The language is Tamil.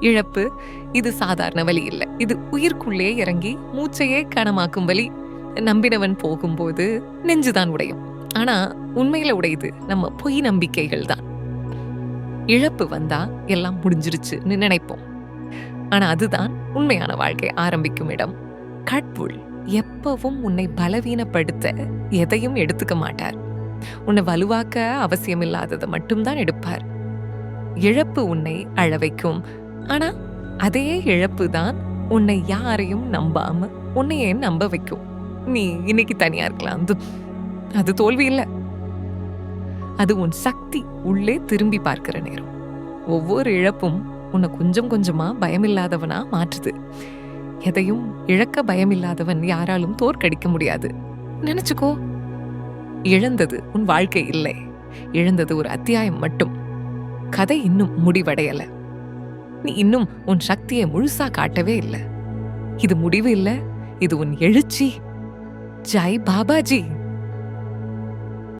இழப்பு. இது சாதாரண வலி இல்லை. இது உயிர்க்குள்ளே இறங்கி மூச்சையே கனமாக்கும் வலி நம்பினவன் போகும்போது நெஞ்சுதான் உடையும். ஆனா உண்மையில உடையுது நம்ம பொய் நம்பிக்கைகள் தான். இழப்பு வந்தா எல்லாம் முடிஞ்சிருச்சுன்னு நினைப்போம். ஆனா அதுதான் உண்மையான வாழ்க்கை ஆரம்பிக்கும் இடம். கடவுள் எப்பவும் உன்னை பலவீனப்படுத்த எதையும் எடுத்துக்க மாட்டார். உன்னை வலுவாக்க அவசியமில்லாததை மட்டும்தான் எடுப்பார். இழப்பு உன்னை அழ வைக்கும் ஆனா அதே இழப்பு தான் உன்னை யாரையும் நம்பாம உன்னையே நம்ப வைக்கும். நீ இன்னைக்கு தனியா இருக்கலாம். அது அது தோல்வி இல்லை. அது உன் சக்தி உள்ளே திரும்பி பார்க்கிற நேரம். ஒவ்வொரு இழப்பும் உன்னை கொஞ்சம் கொஞ்சமா பயமில்லாதவனா மாற்றுது. எதையும் இழக்க பயமில்லாதவன் யாராலும் தோற்கடிக்க முடியாது. நினைச்சுக்கோ. இழந்தது உன் வாழ்க்கை இல்லை. இழந்தது ஒரு அத்தியாயம் மட்டும். கதை இன்னும் முடிவடையலை. நீ இன்னும் உன் சக்தியை முழுசா காட்டவே இல்லை. இது முடிவு இல்லை. இது உன் எழுச்சி. ஜாய் பாபாஜி.